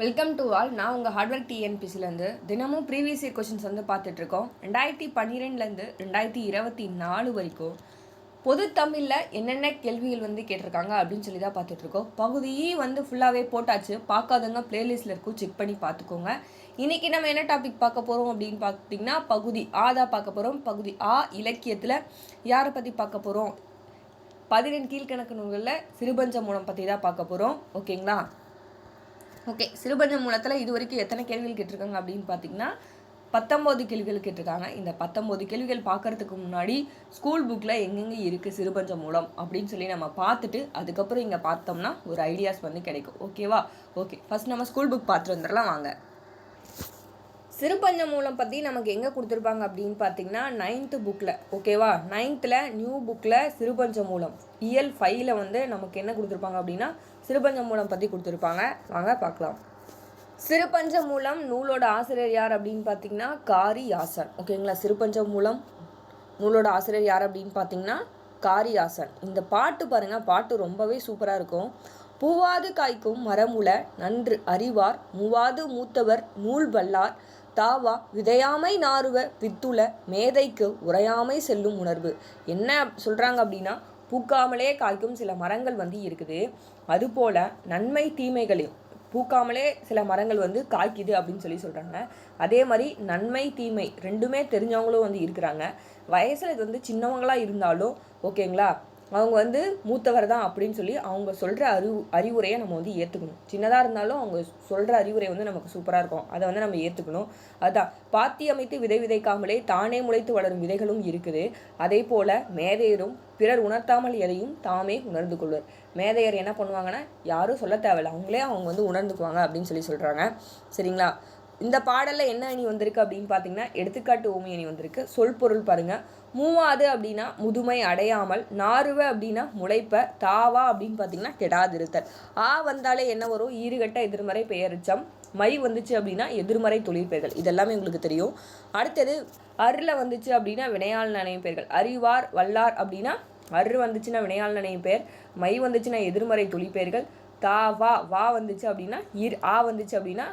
Welcome to all நான் உங்கள் hardware டிஎன்பிசிலேருந்து தினமும் ப்ரீவியஸ் இயர் கொஷின்ஸ் வந்து பார்த்துட்ருக்கோம் ரெண்டாயிரத்தி பன்னிரெண்டுலேருந்து ரெண்டாயிரத்தி இருபத்தி நாலு வரைக்கும் பொது தமிழில் என்னென்ன கேள்விகள் வந்து கேட்டிருக்காங்க அப்படின்னு சொல்லி தான் பார்த்துட்ருக்கோம் பகுதியே வந்து ஃபுல்லாகவே போட்டாச்சு. பார்க்காதவங்க பிளேலிஸ்ட்டில் இருக்கும். செக் பண்ணி பார்த்துக்கோங்க. இன்றைக்கி நம்ம என்ன டாபிக் பார்க்க போகிறோம் அப்படின்னு பார்த்தீங்கன்னா பகுதி ஆ தான் பார்க்க போகிறோம் பகுதி ஆ இலக்கியத்தில் யாரை பற்றி பார்க்க போகிறோம் பதினெண் கீழ்கணக்கு நூல்களில் சிறுபஞ்ச மூலம் பற்றி தான் பார்க்க போகிறோம் ஓகேங்களா ஓகே சிறுபஞ்ச மூலத்தில் இது வரைக்கும் எத்தனை கேள்விகள் கேட்டிருக்காங்க அப்படின்னு பார்த்தீங்கன்னா பத்தொம்போது கேள்விகள் கேட்டிருக்காங்க. இந்த பத்தொம்போது கேள்விகள் பார்க்குறதுக்கு முன்னாடி ஸ்கூல் புக்கில் எங்கெங்கே இருக்குது சிறுபஞ்ச மூலம் அப்படின்னு சொல்லி நம்ம பார்த்துட்டு அதுக்கப்புறம் இங்கே பார்த்தோம்னா ஒரு ஐடியாஸ் வந்து கிடைக்கும். ஓகேவா ஓகே ஃபர்ஸ்ட் நம்ம ஸ்கூல் புக் பார்த்துட்டு வந்துடலாம் வாங்க. சிறுபஞ்ச மூலம் பற்றி நமக்கு எங்கே கொடுத்துருப்பாங்க அப்படின்னு பார்த்தீங்கன்னா நைன்த்து புக்கில் ஓகேவா நைன்த்தில் நியூ புக்கில் சிறுபஞ்ச மூலம். இயல் ஃபைவ்ல வந்து நமக்கு என்ன கொடுத்துருப்பாங்க அப்படின்னா சிறுபஞ்ச மூலம் பற்றி கொடுத்துருப்பாங்க. வாங்க பார்க்கலாம். சிறுபஞ்ச மூலம் நூலோட ஆசிரியர் யார் அப்படின்னு பார்த்தீங்கன்னா காரி யாசன் ஓகேங்களா? சிறுபஞ்ச மூலம் நூலோட ஆசிரியர் யார் அப்படின்னு பார்த்தீங்கன்னா காரியாசன். இந்த பாட்டு பாருங்கள் பாட்டு ரொம்பவே சூப்பராக இருக்கும். பூவாது காய்க்கும் மரமுல நன்று அறிவார். மூவாது மூத்தவர் நூல் வல்லார். தாவா விதையாமை நாறுவ வித்துள மேதைக்கு உரையாமை செல்லும் உணர்வு. என்ன சொல்கிறாங்க அப்படின்னா பூக்காமலே காய்க்கும் சில மரங்கள் வந்து இருக்குது. அதுபோல் நன்மை தீமைகளையும் பூக்காமலே சில மரங்கள் வந்து காய்க்குது அப்படின்னு சொல்லி சொல்கிறாங்க அதே மாதிரி நன்மை தீமை ரெண்டுமே தெரிஞ்சவங்களும் வந்து இருக்கிறாங்க. வயசில் இது வந்து சின்னவங்களாக இருந்தாலும் ஓகேங்களா? அவங்க வந்து மூத்தவர் தான் அப்படின்னு சொல்லி அவங்க சொல்கிற அறிவு அறிவுரையை நம்ம வந்து ஏற்றுக்கணும் சின்னதாக இருந்தாலும் அவங்க சொல்கிற அறிவுரை வந்து நமக்கு சூப்பராக இருக்கும். அதை வந்து நம்ம ஏற்றுக்கணும் அதுதான். பாத்தி அமைத்து விதை விதைக்காமலே தானே முளைத்து வளரும் விதைகளும் இருக்குது. அதே போல் மேதையரும் பிறர் உணர்த்தாமல் எதையும் தாமே உணர்ந்து கொள்வர். மேதையர் என்ன பண்ணுவாங்கன்னா யாரும் சொல்ல தேவையில்ல. அவங்களே அவங்க வந்து உணர்ந்துக்குவாங்க அப்படின்னு சொல்லி சொல்கிறாங்க சரிங்களா? இந்த பாடலில் என்ன அணி வந்திருக்கு அப்படின்னு பார்த்தீங்கன்னா எடுத்துக்காட்டு ஓமை அணி வந்திருக்கு. சொல் பொருள் பாருங்கள் மூவாது அப்படின்னா முதுமை அடையாமல் நாறுவ அப்படின்னா முளைப்ப தாவா அப்படின்னு பார்த்தீங்கன்னா கெடாதிருத்தல். ஆ வந்தாலே என்ன வரும்? ஈறுகட்ட எதிர்மறை பெயரிச்சம். மை வந்துச்சு அப்படின்னா எதிர்மறை தொழிற்பெயர்கள் இதெல்லாமே உங்களுக்கு தெரியும். அடுத்தது அருளில் வந்துச்சு அப்படின்னா வினையால் நினைவு பெயர்கள். அறிவார் வல்லார் அப்படின்னா அரு வந்துச்சுன்னா வினையால் நினைவு பெயர். மை வந்துச்சுன்னா எதிர்மறை தொழிற்பெயர்கள் தா வா வா வந்துச்சு அப்படின்னா ஈர் ஆ வந்துச்சு அப்படின்னா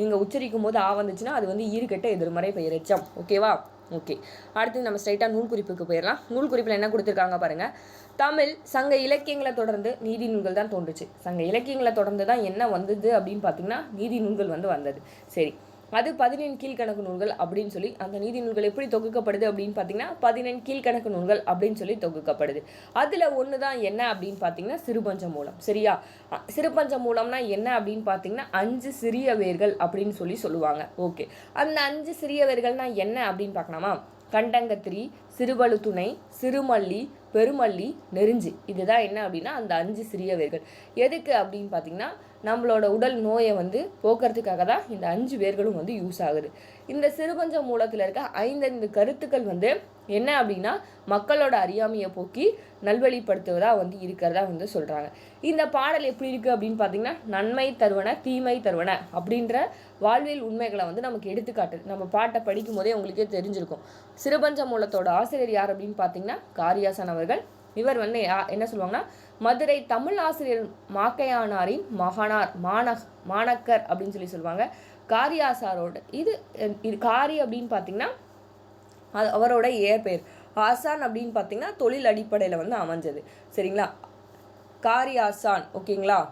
நீங்கள் உச்சரிக்கும் போது ஆ வந்துச்சுன்னா அது வந்து ஈறுகட்ட எதிர்மறை பெயரெச்சம் ஓகேவா ஓகே அடுத்து நம்ம ஸ்ட்ரைட்டாக நூல் குறிப்புக்கு போயிடலாம் நூல் குறிப்பில் என்ன கொடுத்துருக்காங்க பாருங்கள் தமிழ் சங்க இலக்கியங்களை தொடர்ந்து நீதி நூல்கள் தான் தோன்றுச்சு. சங்க இலக்கியங்களை தொடர்ந்து தான் என்ன வந்தது அப்படின்னு பார்த்தீங்கன்னா நீதி நூல்கள் வந்து வந்தது. சரி. அது பதினெண் கீழ்கணக்கு நூல்கள் அப்படின்னு சொல்லி அந்த நீதி நூல்கள் எப்படி தொகுக்கப்படுது அப்படின்னு பார்த்தீங்கன்னா பதினெண் கீழ்கணக்கு நூல்கள் அப்படின்னு சொல்லி தொகுக்கப்படுது. அதில் ஒன்று தான் என்ன அப்படின்னு பார்த்தீங்கன்னா சிறுபஞ்ச மூலம். சரியா? சிறுபஞ்ச மூலம்னா என்ன அப்படின்னு பார்த்தீங்கன்னா அஞ்சு சிறிய வேர்கள் அப்படின்னு சொல்லி சொல்லுவாங்க. ஓகே. அந்த அஞ்சு சிறிய வேர்கள்னா என்ன அப்படின்னு பார்க்கலாமா? கண்டங்கத்திரி சிறுவழுத்துணை சிறுமல்லி பெருமல்லி நெருஞ்சு. இதுதான் என்ன அப்படின்னா அந்த அஞ்சு சிறிய வேர்கள். எதுக்கு அப்படின்னு பார்த்தீங்கன்னா நம்மளோட உடல் நோயை வந்து போக்குறதுக்காக தான் இந்த அஞ்சு வேர்களும் வந்து யூஸ் ஆகுது. இந்த சிறுபஞ்ச மூலத்தில் இருக்க ஐந்தைந்து கருத்துக்கள் வந்து என்ன அப்படின்னா மக்களோட அறியாமையை போக்கி நல்வழிப்படுத்துவதாக வந்து இருக்கிறதா வந்து சொல்கிறாங்க இந்த பாடல் எப்படி இருக்குது அப்படின்னு பார்த்தீங்கன்னா நன்மை தருவன தீமை தருவன அப்படின்ற வாழ்வியல் உண்மைகளை வந்து நமக்கு எடுத்துக்காட்டுது நம்ம பாட்டை படிக்கும் போதே உங்களுக்கே தெரிஞ்சிருக்கும். சிறுபஞ்ச மூலத்தோட ஆசிரியர் யார் அப்படின்னு பார்த்தீங்கன்னா காரியாசன் அவர்கள். இவர் வந்து யா- என்ன சொல்லுவாங்கன்னா மதுரை தமிழ் ஆசிரியர் மாக்கையானாரின் மகனார் மாண மாணக்கர் அப்படின்னு சொல்லி சொல்லுவாங்க. காரியாசாரோட இது இது காரி அப்படின்னு பார்த்தீங்கன்னா அது அவரோட இயற்பெயர் ஆசான் அப்படின்னு பார்த்தீங்கன்னா தொழில் அடிப்படையில் வந்து அமைஞ்சது. சரிங்களா? காரி ஆசான் ஓகேங்களா?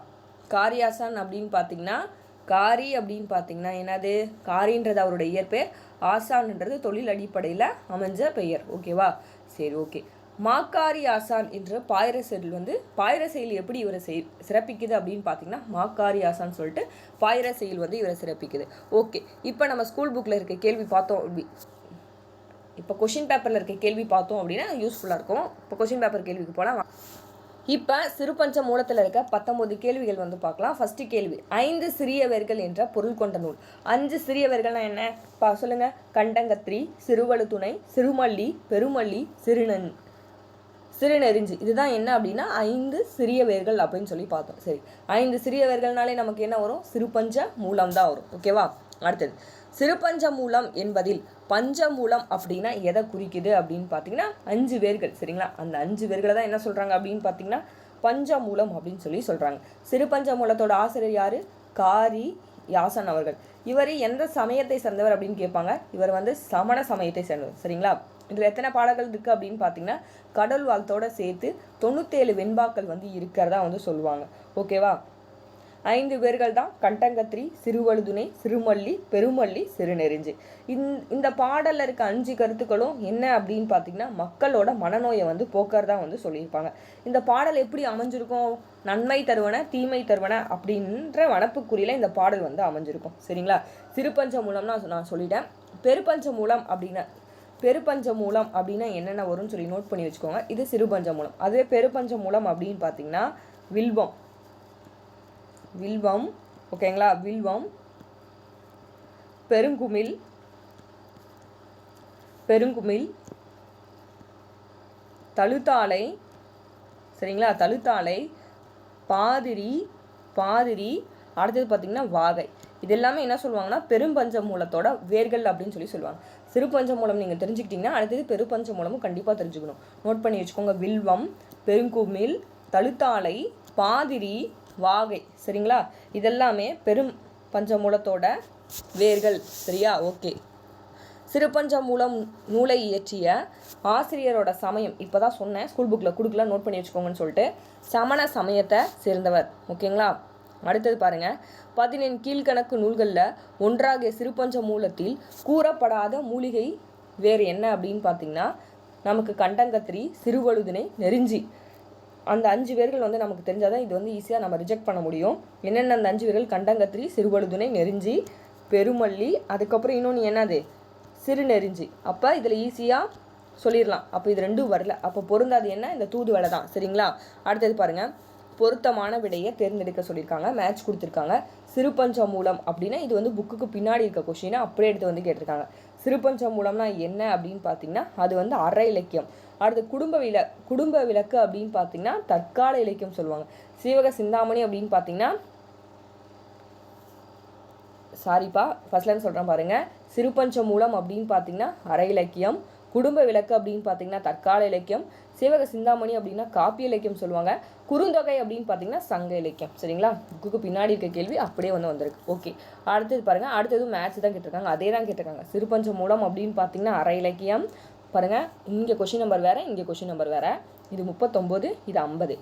காரி ஆசான் அப்படின்னு பார்த்தீங்கன்னா காரி அப்படின்னு பார்த்தீங்கன்னா என்னது? காரின்றது அவரோட இயற்பெயர். ஆசான்ன்றது தொழில் அடிப்படையில் அமைஞ்ச பெயர். ஓகேவா? சரி ஓகே. மாக்காரி ஆசான் என்ற பாயிர செயல் வந்து பாயிர செயல் எப்படி இவரை செய் சிறப்பிக்குது அப்படின்னு பார்த்தீங்கன்னா மாக்காரி ஆசான் சொல்லிட்டு பாயிர செயல் வந்து இவரை சிறப்பிக்குது. ஓகே இப்போ நம்ம ஸ்கூல் புக்கில் இருக்க கேள்வி பார்த்தோம் அப்படி. இப்போ கொஷின் பேப்பரில் இருக்க கேள்வி பார்த்தோம் அப்படின்னா யூஸ்ஃபுல்லாக இருக்கும். இப்போ கொஷின் பேப்பர் கேள்விக்கு போனால் இப்போ சிறுபஞ்ச மூலத்தில் இருக்க பத்தொம்போது கேள்விகள் வந்து பார்க்கலாம். ஃபஸ்ட்டு கேள்வி ஐந்து சிறியவர்கள் என்ற பொருள் கொண்ட நூல். அஞ்சு சிறியவர்கள்னா என்ன? பா கண்டங்கத்ரி கண்டங்கத்திரி சிறுவழுத்துணை சிறுமல்லி பெருமல்லி சிறுநன். சிறுநெறிஞ்சு. இதுதான் என்ன அப்படின்னா ஐந்து சிறிய வேர்கள் அப்படின்னு சொல்லி பார்த்தோம். சரி ஐந்து சிறிய வேர்கள்னாலே நமக்கு என்ன வரும்? சிறுபஞ்ச மூலம் தான் வரும். ஓகேவா அடுத்தது சிறுபஞ்ச மூலம் என்பதில் பஞ்சமூலம் அப்படின்னா எதை குறிக்குது அப்படின்னு பார்த்தீங்கன்னா அஞ்சு வேர்கள். சரிங்களா? அந்த அஞ்சு வேர்களை தான் என்ன சொல்கிறாங்க அப்படின்னு பார்த்தீங்கன்னா பஞ்சமூலம் அப்படின்னு சொல்லி சொல்கிறாங்க சிறுபஞ்ச மூலத்தோட ஆசிரியர் யார்? காரி யாசன் அவர்கள். இவர் எந்த சமயத்தை சேர்ந்தவர் அப்படின்னு கேட்பாங்க. இவர் வந்து சமண சமயத்தை சேர்ந்தவர். சரிங்களா? இதில் எத்தனை பாடல்கள் இருக்குது அப்படின்னு பார்த்தீங்கன்னா கடல் வாழ்த்தோட சேர்த்து தொண்ணூற்றேழு வெண்பாக்கள் வந்து இருக்கிறதா வந்து சொல்லுவாங்க. ஓகேவா? ஐந்து பேர்கள் தான் கண்டங்கத்திரி சிறுவழுதுணை சிறுமல்லி பெருமல்லி சிறுநெறிஞ்சு. இந் இந்த பாடலில் இருக்க அஞ்சு கருத்துக்களும் என்ன அப்படின்னு பார்த்தீங்கன்னா மக்களோட மனநோயை வந்து போக்குறதா வந்து சொல்லியிருப்பாங்க. இந்த பாடல் எப்படி அமைஞ்சிருக்கும்? நன்மை தருவன தீமை தருவன அப்படின்ற வனப்புக்குறியில் இந்த பாடல் வந்து அமைஞ்சிருக்கும். சரிங்களா? சிறுபஞ்ச மூலம்னா நான் சொல்லிட்டேன். பெருபஞ்ச மூலம் அப்படின்னா பெருபஞ்ச மூலம் அப்படின்னா என்னென்ன வரும்னு சொல்லி நோட் பண்ணி வச்சுக்கோங்க. இது சிறுபஞ்ச மூலம். அதுவே பெருபஞ்ச மூலம் அப்படின்னு பார்த்தீங்கன்னா வில்வம். வில்வம் ஓகேங்களா? வில்வம். பெருங்குமிழ். பெருங்குமிழ். தழுத்தாலை சரிங்களா? தழுத்தாலை பாதிரி பாதிரி. அடுத்தது பார்த்திங்கன்னா வாகை. இது எல்லாமே என்ன சொல்லுவாங்கன்னா பெரும்பஞ்ச மூலத்தோட வேர்கள் அப்படின்னு சொல்லி சொல்லுவாங்க. சிறுபஞ்ச மூலம் நீங்கள் தெரிஞ்சுக்கிட்டிங்கன்னா அடுத்தது பெருபஞ்ச மூலமும் கண்டிப்பாக தெரிஞ்சுக்கணும். நோட் பண்ணி வச்சுக்கோங்க. வில்வம் பெருங்குமிழ் தழுத்தாலை பாதிரி வாகை சரிங்களா? இதெல்லாமே பெரும் பஞ்சமூலத்தோட வேர்கள் சரியா? ஓகே. சிறுபஞ்சமூலம் நூலை இயற்றிய ஆசிரியரோட சமயம் இப்போ தான் சொன்னேன் ஸ்கூல் புக்கில் கொடுக்கல நோட் பண்ணி வச்சுக்கோங்கன்னு சொல்லிட்டு சமண சமயத்தை சேர்ந்தவர் ஓகேங்களா? அடுத்தது பாருங்கள் பதினெண் கீழ்கணக்கு நூல்களில் ஒன்றாகிய சிறுபஞ்ச மூலத்தில் கூறப்படாத மூலிகை வேறு என்ன அப்படின்னு பார்த்தீங்கன்னா நமக்கு கண்டங்கத்திரி சிறுவழுதினை நெறிஞ்சி அந்த அஞ்சு பேர்கள் வந்து நமக்கு தெரிஞ்சாதான் இது வந்து ஈஸியாக நம்ம ரிஜெக்ட் பண்ண முடியும். என்னென்ன அந்த அஞ்சு பேர்கள் கண்டங்கத்திரி சிறுவழுதுணை நெருஞ்சி பெருமல்லி அதுக்கப்புறம் இன்னொன்று என்னது? சிறு நெருஞ்சி. அப்போ இதில் ஈஸியாக சொல்லிடலாம். அப்போ இது ரெண்டும் வரல. அப்போ பொருந்தாது என்ன? இந்த தூதுவலை தான். சரிங்களா? அடுத்தது பாருங்கள் பொருத்தமான விடையை தேர்ந்தெடுக்க சொல்லியிருக்காங்க. மேட்ச் கொடுத்துருக்காங்க. சிறுபஞ்ச மூலம் அப்படின்னா இது வந்து புக்குக்கு பின்னாடி இருக்க கொஷினை அப்படியே எடுத்து வந்து கேட்டிருக்காங்க. சிறுபஞ்ச மூலம்னா என்ன அப்படின்னு பார்த்தீங்கன்னா அது வந்து அற இலக்கியம். அடுத்து குடும்ப வில குடும்ப விளக்கு அப்படின்னு பார்த்தீங்கன்னா தற்கால இலக்கியம் சொல்லுவாங்க. சீவக சிந்தாமணி அப்படின்னு பார்த்தீங்கன்னா சாரிப்பா ஃபர்ஸ்ட்லேருந்து சொல்கிறேன் பாருங்கள் சிறுபஞ்ச மூலம் அப்படின்னு பார்த்தீங்கன்னா அரை இலக்கியம். குடும்ப விளக்கு அப்படின்னு பார்த்தீங்கன்னா தற்கால இலக்கியம். சிவக சிந்தாமணி அப்படின்னா காப்பி இலக்கியம் சொல்லுவாங்க. குறுந்தொகை அப்படின்னு பார்த்தீங்கன்னா சங்க இலக்கியம். சரிங்களா? புக்குக்கு பின்னாடி இருக்க கேள்வி அப்படியே வந்து வந்திருக்கு. ஓகே. அடுத்தது பாருங்கள் அடுத்தது மேட்ச் தான் கேட்டிருக்காங்க. அதே தான் கேட்டிருக்காங்க. சிறுபஞ்ச மூலம் அப்படின்னு பார்த்தீங்கன்னா அரை இலக்கியம். பாருங்கள் இங்கே கொஷின் நம்பர் வேறு இங்கே கொஷின் நம்பர் வேறு. இது முப்பத்தொம்போது இது ஐம்பது.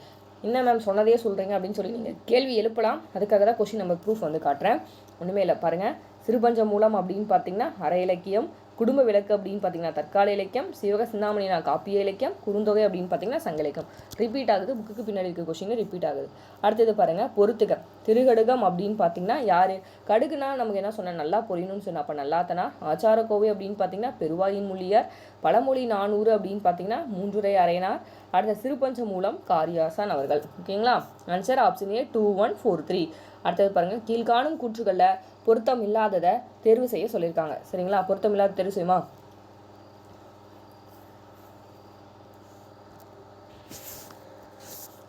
என்ன மேம் சொன்னதே சொல்கிறீங்க அப்படின்னு சொல்லி நீங்கள் கேள்வி எழுப்பலாம். அதுக்காக தான் கொஷின் நம்பர் ப்ரூஃப் வந்து காட்டுறேன். ஒன்றுமே இல்லை பாருங்கள் சிறுபஞ்ச மூலம் அப்படின்னு பார்த்தீங்கன்னா அரை இலக்கியம் குடும்ப விளக்கு அப்படின்னு பார்த்தீங்கன்னா தற்கால இலக்கியம் சிவக சிந்தாமணினா காப்பிய இலக்கியம் குறுந்தொகை அப்படின்னு பார்த்தீங்கன்னா சங்க இலக்கியம். ரிப்பீட் ஆகுது. புக்குக்கு பின்னாடி இருக்க கொஷின் ரிப்பீட் ஆகுது. அடுத்தது பாருங்கள் பொறுத்துக. திருகடுகம் அப்படின்னு பார்த்தீங்கன்னா யார்? கடுகுனா நமக்கு என்ன சொன்ன? நல்லா பொரியணும்னு சொன்னால் அப்போ நல்லாத்தனா? ஆச்சார கோவை அப்படின்னு பார்த்தீங்கன்னா பெருவாயின் மொழியார் பழமொழி நானூறு அப்படின்னு பார்த்தீங்கன்னா மூன்றுரை அரையனார். அடுத்த சிறுபஞ்ச மூலம் காரியாசான் அவர்கள். ஓகேங்களா? Answer option A two one four three அடுத்தது பாருங்கள் கீழ்காணும் கூற்றுகளில் பொருத்தம் இல்லாததை தேர்வு செய்ய சொல்லியிருக்காங்க. சரிங்களா? பொருத்தம் இல்லாத தேர்வு செய்யுமா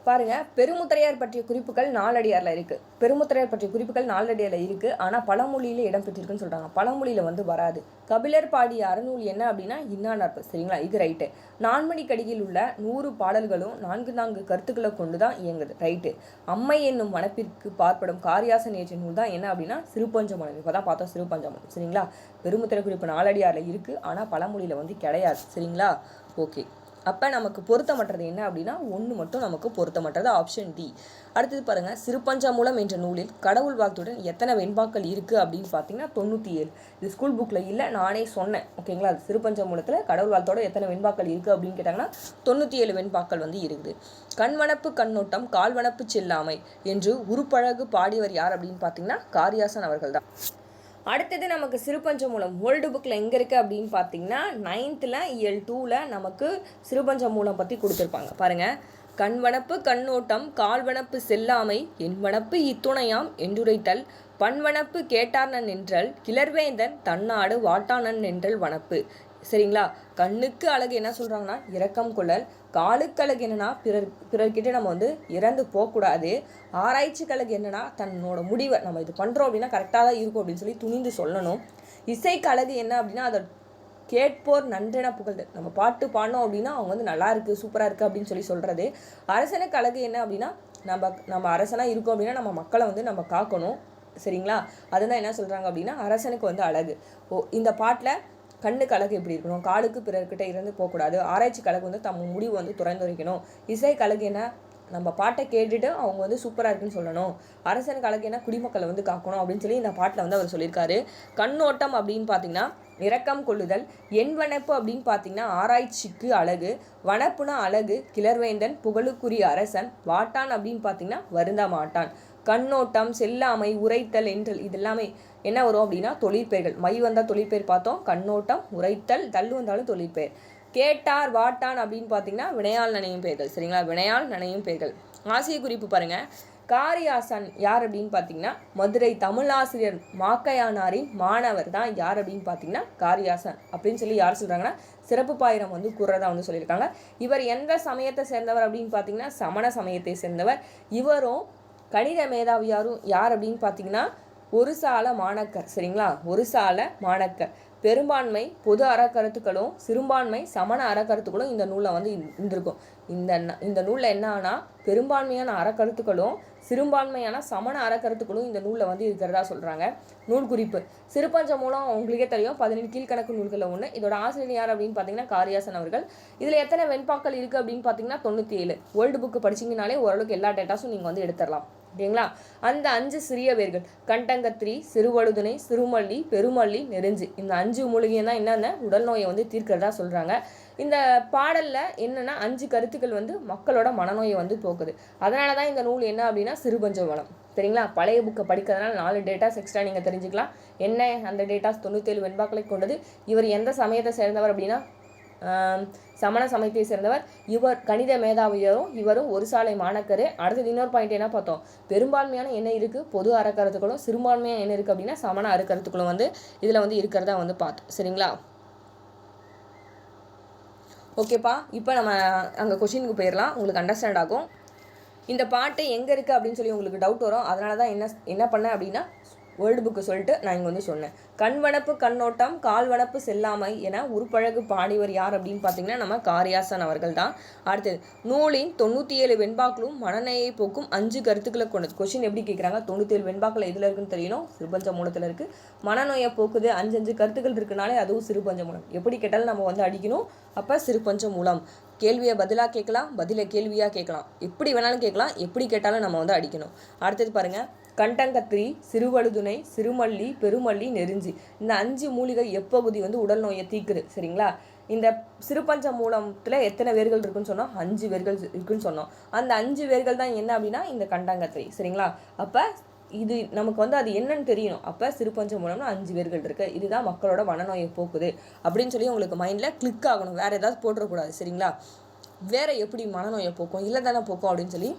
பாருங்க பெருமுத்திரையார் பற்றிய குறிப்புகள் நாலடியாரில் இருக்குது பெருமுத்திரையார் பற்றிய குறிப்புகள் நாலடியாரில் இருக்குது ஆனால் பழமொழியில் இடம் பெற்றிருக்குன்னு சொல்கிறாங்க பழமொழியில் வந்து வராது. கபிலர் பாடிய அறநூல் என்ன அப்படின்னா இன்னானார்ப்பு சரிங்களா? இது ரைட்டு. நான்மணி கடியில் உள்ள நூறு பாடல்களும் நான்கு நான்கு கருத்துக்களை கொண்டு தான் இயங்குது. ரைட்டு. அம்மை என்னும் மனப்பிற்கு பார்ப்படும் காரியாசன் ஏற்றிய நூல் தான் என்ன அப்படின்னா சிறுபஞ்சமனம். இப்போ தான் பார்த்தோம் சிறுபஞ்சமனம். சரிங்களா? பெருமுத்திரை குறிப்பு நாலடியாரில் இருக்குது ஆனால் பழமொழியில் வந்து கிடையாது. சரிங்களா? ஓகே. அப்போ நமக்கு பொருத்தமற்றது என்ன அப்படின்னா ஒன்று மட்டும் நமக்கு பொருத்தமற்றது ஆப்ஷன் டி அடுத்தது பாருங்கள் சிறுபஞ்சாமூலம் என்ற நூலில் கடவுள் வாக்குடன் எத்தனை வெண்பாக்கள் இருக்குது அப்படின்னு பார்த்தீங்கன்னா தொண்ணூற்றி ஏழு இது ஸ்கூல் புக்கில் இல்லை நானே சொன்னேன். ஓகேங்களா? அது சிறுபஞ்சாமூலத்தில் கடவுள் வாழ்த்தோட எத்தனை வெண்பாக்கள் இருக்குது அப்படின்னு கேட்டாங்கன்னா தொண்ணூற்றி ஏழு வெண்பாக்கள் வந்து இருக்குது. கண்வனப்பு கண்ணோட்டம் கால்வனப்பு செல்லாமை என்று உருப்பழகு பாடியவர் யார் அப்படின்னு பார்த்தீங்கன்னா காரியாசன் அவர்கள் தான் அடுத்தது நமக்கு சிறுபஞ்சம் மூலம் ஓல்டு புக்கில் எங்கே இருக்குது அப்படின்னு பார்த்தீங்கன்னா நைன்த்தில் இயல் டூவில் நமக்கு சிறுபஞ்சம் மூலம் பற்றி கொடுத்துருப்பாங்க பாருங்கள் கண்வனப்பு கண்ணோட்டம் கால்வனப்பு செல்லாமை என்வனப்பு இத்துணையாம் என்றுரைத்தல் பண்வனப்பு கேட்டார்னன் என்றல் கிளர்வேந்தன் தன்னாடு வாட்டானன் என்றல் வனப்பு. சரிங்களா? கண்ணுக்கு அழகு என்ன சொல்கிறாங்கன்னா இரக்கம் கொள்ளல் காலுக்கழகு என்னென்னா பிறர் பிறர்கிட்ட நம்ம வந்து இறந்து போகக்கூடாது. ஆராய்ச்சி கழகு என்னென்னா தன்னோட முடிவை நம்ம இது பண்ணுறோம் அப்படின்னா கரெக்டாக தான் இருக்கும் அப்படின்னு சொல்லி துணிந்து சொல்லணும். இசைக்கழகு என்ன அப்படின்னா அதை கேட்போர் நன்றென புகழ்து நம்ம பாட்டு பாடினோம் அப்படின்னா அவங்க வந்து நல்லா இருக்குது சூப்பராக இருக்குது அப்படின்னு சொல்லி சொல்கிறது அரசனுக்கு அழகு என்ன அப்படின்னா நம்ம நம்ம அரசனாக இருக்கோம் அப்படின்னா நம்ம மக்களை வந்து நம்ம காக்கணும். சரிங்களா? அதுதான் என்ன சொல்கிறாங்க அப்படின்னா அரசனுக்கு வந்து அழகு. ஓ இந்த பாட்டில் கண்ணுக்கு அழகு எப்படி இருக்கணும்? காலுக்கு பிறர்கிட்ட இருந்து போகக்கூடாது. ஆராய்ச்சி கழகு வந்து தம் முடிவு வந்து துறந்துரைக்கணும். இசைக்கு அழகு என்ன? நம்ம பாட்டை கேட்டுட்டு அவங்க வந்து சூப்பராக இருக்குன்னு சொல்லணும். அரசன் அழகு என்ன? குடிமக்களை வந்து காக்கணும் அப்படின்னு சொல்லி இந்த பாட்டில் வந்து அவர் சொல்லியிருக்காரு. கண்ணோட்டம் அப்படின்னு பார்த்தீங்கன்னா இரக்கம் கொள்ளுதல் என் வனப்பு அப்படின்னு பார்த்தீங்கன்னா ஆராய்ச்சிக்கு அழகு வனப்புனா அழகு கிளர்வேந்தன் புகழுக்குரிய அரசன் வாட்டான் அப்படின்னு பார்த்தீங்கன்னா வருந்த மாட்டான் கண்ணோட்டம் செல்லாமை உரைத்தல் என்றல் இது எல்லாமே என்ன வரும் அப்படின்னா தொழிற்பெயர்கள் மை வந்தால் தொழிற்பெயர் பார்த்தோம். கண்ணோட்டம் உரைத்தல் தள்ளு வந்தாலும் தொழிற்பெயர் கேட்டார் வாட்டான் அப்படின்னு பார்த்தீங்கன்னா வினையால் நனையும் பெயர்கள் சரிங்களா? வினையால் நனையும் பெயர்கள் ஆசிய குறிப்பு பாருங்கள் காரியாசன் யார் அப்படின்னு பார்த்தீங்கன்னா மதுரை தமிழாசிரியர் மாக்கையானாரின் மாணவர் தான் யார் அப்படின்னு பார்த்தீங்கன்னா காரியாசன் அப்படின்னு சொல்லி யார் சொல்கிறாங்கன்னா சிறப்பு பாயிரம் வந்து கூறதா வந்து சொல்லியிருக்காங்க. இவர் எந்த சமயத்தை சேர்ந்தவர் அப்படின்னு பார்த்தீங்கன்னா சமண சமயத்தை சேர்ந்தவர். இவரும் கணித மேதாவியாரும் யார் அப்படின்னு பார்த்தீங்கன்னா ஒரு சால மாணக்கர் சரிங்களா? ஒரு சால மாணக்கர். பெரும்பான்மை பொது அறக்கருத்துக்களும் சிறுபான்மை சமண அறக்கருத்துக்களும் இந்த நூலில் வந்து இருந்திருக்கும். இந்த இந்த நூலில் என்ன ஆனால் பெரும்பான்மையான அறக்கருத்துக்களும் சிறுபான்மையான சமண அறக்கருத்துக்களும் இந்த நூலில் வந்து இருக்கிறதா சொல்கிறாங்க நூல் குறிப்பு. சிறுபஞ்ச மூலம் உங்களுக்கே தெரியும். பதினெட்டு கீழ்கணக்கு நூல்களில் ஒன்று இதோட ஆசிரியர் யார் அப்படின்னு பார்த்தீங்கன்னா காரியாசன் அவர்கள். இதில் எத்தனை வெண்பாக்கள் இருக்குது அப்படின்னு பார்த்தீங்கன்னா தொண்ணூற்றி ஏழு. வேர்ல்டு புக்கு படிச்சிங்கனாலே ஓரளவுக்கு எல்லா டேட்டாஸும் நீங்கள் வந்து எடுத்துடலாம். ஓகேங்களா அந்த அஞ்சு சிறிய வேர்கள் கண்டங்கத்திரி சிறுவழுதுனை சிறுமல்லி பெருமல்லி நெருஞ்சு. இந்த அஞ்சு மூலிகையும் தான் என்னென்ன? உடல் நோயை வந்து தீர்க்கிறதா சொல்கிறாங்க இந்த பாடலில் என்னென்னா அஞ்சு கருத்துக்கள் வந்து மக்களோட மனநோயை வந்து போக்குது. அதனால தான் இந்த நூல் என்ன அப்படின்னா சிறுபஞ்ச வளம் சரிங்களா? பழைய புக்கை படிக்கிறதுனால நாலு டேட்டாஸ் எக்ஸ்ட்ரா நீங்கள் தெரிஞ்சுக்கலாம். என்ன அந்த டேட்டாஸ் தொண்ணூற்றேழு வெண்பாக்களை கொண்டது? இவர் எந்த சமயத்தை சேர்ந்தவர் அப்படின்னா சமண சமயத்தை சேர்ந்தவர். இவர் கணித மேதாவியரும் இவரும் ஒரு சாலை மாணக்கரு. அடுத்தது இன்னொரு பாயிண்ட் என்ன பார்த்தோம்? பெரும்பான்மையான என்ன இருக்குது பொது அறக்கருத்துக்களும் சிறுபான்மையாக என்ன இருக்குது அப்படின்னா சமண அறக்கருத்துக்களும் வந்து இதில் வந்து இருக்கிறதா வந்து பார்த்தோம். சரிங்களா? ஓகேப்பா இப்போ நம்ம அங்கே கொஷினுக்கு போயிடலாம் உங்களுக்கு அண்டர்ஸ்டாண்ட் ஆகும். இந்த பாட்டு எங்கே இருக்குது அப்படின்னு சொல்லி உங்களுக்கு டவுட் வரும். அதனால தான் என்ன என்ன பண்ணேன் அப்படின்னா வேர்ல்டு புக்கு சொல்லிட்டு நான் இங்கே வந்து சொன்னேன். கண்வனப்பு கண்ணோட்டம் கால்வனப்பு செல்லாமை என உருப்பழகு பாடிவர் யார் அப்படின்னு பார்த்தீங்கன்னா நம்ம காரியாசன் அவர்கள் தான். அடுத்தது நூலின் தொண்ணூற்றி ஏழு வெண்பாக்களும் மனநையை போக்கும் அஞ்சு கருத்துக்களை கொண்டது. கொஷின் எப்படி கேட்குறாங்க தொண்ணூற்றி ஏழு வெண்பாக்கள் எதில் இருக்குன்னு தெரியணும்? சிறுபஞ்ச மூலத்தில் இருக்குது மனநோயை போக்குது அஞ்சு அஞ்சு கருத்துக்கள் இருக்குனாலே அதுவும் சிறுபஞ்ச மூலம் எப்படி கேட்டாலும் நம்ம வந்து அடிக்கணும். அப்போ சிறுபஞ்ச மூலம் கேள்வியை பதிலாக கேட்கலாம் பதிலை கேள்வியாக கேட்கலாம். எப்படி வேணாலும் கேட்கலாம் எப்படி கேட்டாலும் நம்ம வந்து அடிக்கணும். அடுத்தது பாருங்கள் கண்டங்கத்திரி சிறுவழுதுணை சிறுமல்லி பெருமல்லி நெருஞ்சி. இந்த அஞ்சு மூலிகை எப்பகுதி வந்து உடல் நோயை தீக்குது சரிங்களா? இந்த சிறுபஞ்ச மூலத்தில் எத்தனை வேர்கள் இருக்குன்னு சொன்னோம்? அஞ்சு வேர்கள் இருக்குன்னு சொன்னோம். அந்த அஞ்சு வேர்கள் தான் என்ன அப்படின்னா இந்த கண்டங்கத்திரி சரிங்களா? அப்போ இது நமக்கு வந்து அது என்னன்னு தெரியணும். அப்போ சிறுபஞ்ச மூலம்னா அஞ்சு வேர்கள் இருக்குது இதுதான் மக்களோட மனநோயை போக்குது. அப்படின்னு சொல்லி உங்களுக்கு மைண்டில் கிளிக் ஆகணும். வேறு ஏதாவது போட்டுறக்கூடாது. சரிங்களா? வேறு எப்படி மனநோயை போக்கும்? இல்லை தானே போக்கும் அப்படின்னு சொல்லி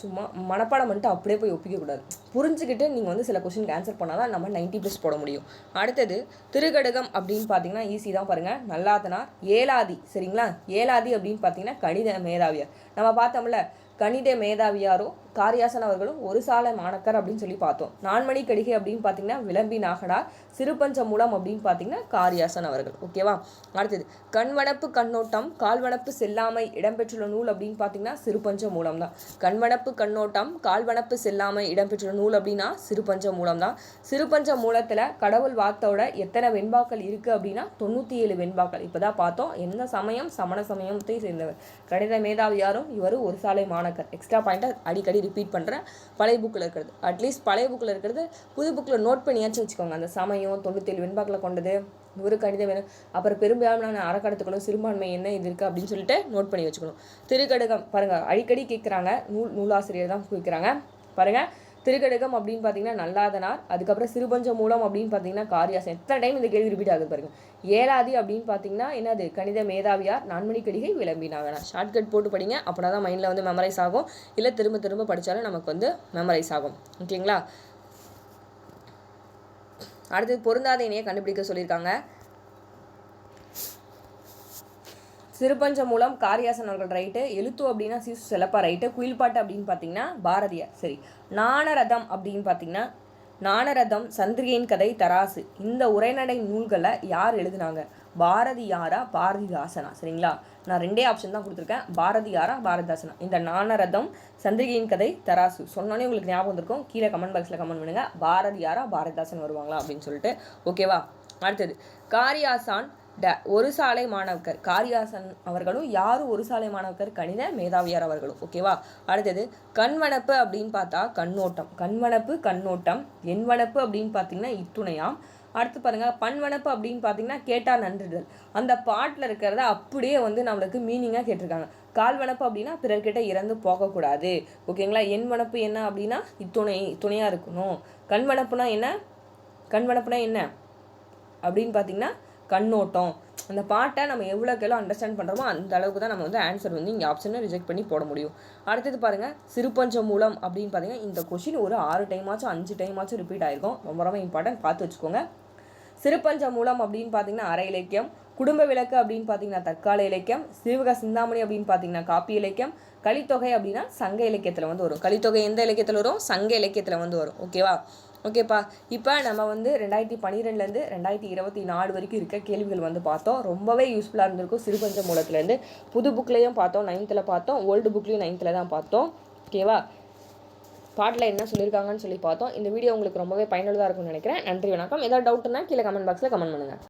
சும்மா மனப்பாடம் பண்ணிட்டு அப்படியே போய் ஒப்பிக்கக்கூடாது. புரிஞ்சுக்கிட்டு நீங்கள் வந்து சில கொஷினுக்கு ஆன்சர் பண்ணால் தான் நம்ம நைன்ட்டி ப்ளஸ் போட முடியும். அடுத்தது திருகடுகம் அப்படின்னு பார்த்தீங்கன்னா ஈஸி தான் பாருங்கள் நல்லாதனார் ஏலாதி. சரிங்களா? ஏலாதி அப்படின்னு பார்த்தீங்கன்னா கணித மேதாவியார். நம்ம பார்த்தோம்ல கணித மேதாவியாரோ காரியாசன் அவர்களும் ஒரு சாலை மாணக்கர் அப்படின்னு சொல்லி பார்த்தோம். நான்மணி கடிகை அப்படின்னு பார்த்தீங்கன்னா விளம்பி நாகடார் சிறுபஞ்ச மூலம் அப்படின்னு பார்த்தீங்கன்னா காரியாசன் அவர்கள். ஓகேவா அடுத்தது கண்வனப்பு கண்ணோட்டம் கால்வனப்பு செல்லாமை இடம்பெற்றுள்ள நூல் அப்படின்னு பார்த்தீங்கன்னா சிறுபஞ்ச மூலம் தான் கண்வனப்பு கண்ணோட்டம் கால்வனப்பு செல்லாமை இடம்பெற்றுள்ள நூல் அப்படின்னா சிறுபஞ்ச மூலம் தான். சிறுபஞ்ச மூலத்தில் கடவுள் வார்த்தோட எத்தனை வெண்பாக்கள் இருக்குது அப்படின்னா தொண்ணூற்றி ஏழு வெண்பாக்கள். இப்போ தான் பார்த்தோம் எந்த சமயம் சமண சமயத்தை சேர்ந்தவர். கணித மேதாவியாரும் இவர் ஒரு சாலை மாணக்கர். எக்ஸ்ட்ரா பாயிண்ட்டை அடிக்கடி ரிப்பீட் பண்ணுறேன் பழைய புக்கில் இருக்கிறது. அட்லீஸ்ட் பழைய புக்கில் இருக்கிறது புது புக்கில் நோட் பண்ணியாச்சும் வச்சுக்கோங்க. அந்த சமயம் தொண்ணூத்தேழு வெண்பாக்கில் கொண்டது ஒரு கணிதம் வேணும் அப்புறம் பெரும்பாலான அறக்கடத்துக்களும் சிறுபான்மை என்ன இது இருக்குது அப்படின்னு சொல்லிட்டு நோட் பண்ணி வச்சுக்கணும். திருக்கடுகம் பாருங்கள் அடிக்கடி கேட்குறாங்க நூல் நூலாசிரியர் தான் கேட்குறாங்க பாருங்கள் திருக்கடுகம் அப்படின்னு பார்த்தீங்கன்னா நல்லாதனார். அதுக்கப்புறம் சிறுபஞ்ச மூலம் அப்படின்னு பார்த்தீங்கன்னா காரியாசம் எத்தனை டைம் இந்த கேள்வி ரிப்பீட் ஆகுது பாருங்க. ஏழாதி அப்படின்னு பார்த்தீங்கன்னா என்னது? கணித மேதாவியார் நான்மணி கடிகை விளம்பினாங்கண்ணா ஷார்ட்கட் போட்டு படிங்க. அப்படின்னா தான் மைண்டில் வந்து மெமரைஸ் ஆகும். இல்லை திரும்ப திரும்ப படித்தாலும் நமக்கு வந்து மெமரைஸ் ஆகும். ஓகேங்களா அடுத்தது பொருந்தாத இணையை கண்டுபிடிக்க சொல்லியிருக்காங்க. சிறுபஞ்சம் மூலம் காரியாசன் அவர்கள் ரைட்டு எழுத்து அப்படின்னா சிசு செலப்பா ரைட்டு குயில்பாட்டு அப்படின்னு பார்த்தீங்கன்னா பாரதியார் சரி. நாணரதம் அப்படின்னு பார்த்தீங்கன்னா நாணரதம் சந்திரிகையின் கதை தராசு. இந்த உரைநடை நூல்களை யார் எழுதினாங்க? பாரதியாரா பாரதிதாசனா? சரிங்களா? நான் ரெண்டே ஆப்ஷன் தான் கொடுத்துருக்கேன். பாரதியாரா பாரதிதாசனா? இந்த நாணரதம் சந்திரிகையின் கதை தராசு. சொன்னோன்னே உங்களுக்கு ஞாபகம் வந்திருக்கும். கீழே கமெண்ட் பாக்ஸில் கமெண்ட் பண்ணுங்கள் பாரதியாரா பாரதிதாசன் வருவாங்களா அப்படின்னு சொல்லிட்டு. ஓகேவா அடுத்தது. காரியாசான் ட ஒரு சாலை மாணவக்கர் காரியாசன் அவர்களும் யாரும் ஒரு சாலை மாணவக்கர் கணித மேதாவியார் அவர்களும். ஓகேவா அடுத்தது கண்வனப்பு அப்படின்னு பார்த்தா கண்ணோட்டம். கண்வனப்பு கண்ணோட்டம். எண்வனப்பு அப்படின்னு பார்த்தீங்கன்னா இத்துணையாம். அடுத்து பாருங்க பண்வனப்பு அப்படின்னு பார்த்தீங்கன்னா கேட்டால் நன்றிதல் அந்த பாட்டில் இருக்கிறத அப்படியே வந்து நம்மளுக்கு மீனிங்காக கேட்டிருக்காங்க. கால்வனப்பு அப்படின்னா பிறர்கிட்ட இறந்து போகக்கூடாது. ஓகேங்களா என் வனப்பு என்ன அப்படின்னா இத்துணை துணையாக இருக்கணும். கண்வனப்புனா என்ன? கண்வனப்புனா என்ன? அப்படின்னு பார்த்தீங்கன்னா கண்ணோட்டம். அந்த பாட்டை நம்ம எவ்வளோக்கு எவ்வளோ அண்டர்ஸ்டாண்ட் பண்ணுறோமோ அந்த அளவுக்கு தான் நம்ம வந்து ஆன்சர் வந்து இங்கே ஆப்ஷனை ரிஜெக்ட் பண்ணி போட முடியும். அடுத்தது பாருங்கள் சிறுபஞ்ச மூலம் அப்படின்னு பார்த்தீங்கன்னா இந்த கொஷின் ஒரு ஆறு டைமாச்சும் அஞ்சு டைமாச்சும் ரிப்பீட் ஆயிருக்கும். ரொம்ப ரொம்ப இம்பார்ட்டன்ட் பார்த்து வச்சுக்கோங்க. சிறுபஞ்ச மூலம் அப்படின்னு பார்த்தீங்கன்னா அரை இலக்கியம். குடும்ப விளக்கு அப்படின்னு பார்த்தீங்கன்னா தற்கால இலக்கியம். சிறுவக சிந்தாமணி அப்படின்னு பார்த்தீங்கன்னா காப்பி இலக்கியம். கலித்தொகை அப்படின்னா சங்க இலக்கியத்தில் வந்து வரும். கலித்தொகை எந்த இலக்கியத்தில் வரும்? சங்க இலக்கியத்தில் வந்து வரும். ஓகேவா ஓகேப்பா. இப்போ நம்ம வந்து ரெண்டாயிரத்தி பன்னிரெண்டுலேருந்து ரெண்டாயிரத்தி இருபத்தி நாலு வரைக்கும் இருக்க கேள்விகள் வந்து பார்த்தோம். ரொம்பவே யூஸ்ஃபுல்லாக இருந்திருக்கும். சிறுபஞ்ச மூலத்துலேருந்து புது புக்லேயும் பார்த்தோம். நைன்த்தில் பார்த்தோம். ஓல்டு புக்லேயும் நைன்த்தில் தான் பார்த்தோம். ஓகேவா பாட்டில் என்ன சொல்லியிருக்காங்கன்னு சொல்லி பார்த்தோம். இந்த வீடியோ உங்களுக்கு ரொம்பவே பயனுள்ளதாக இருக்கும்னு நினைக்கிறேன். நன்றி வணக்கம். ஏதாவது டவுட்னா கீழே கமெண்ட் பாக்ஸில் கமெண்ட் பண்ணுங்கள்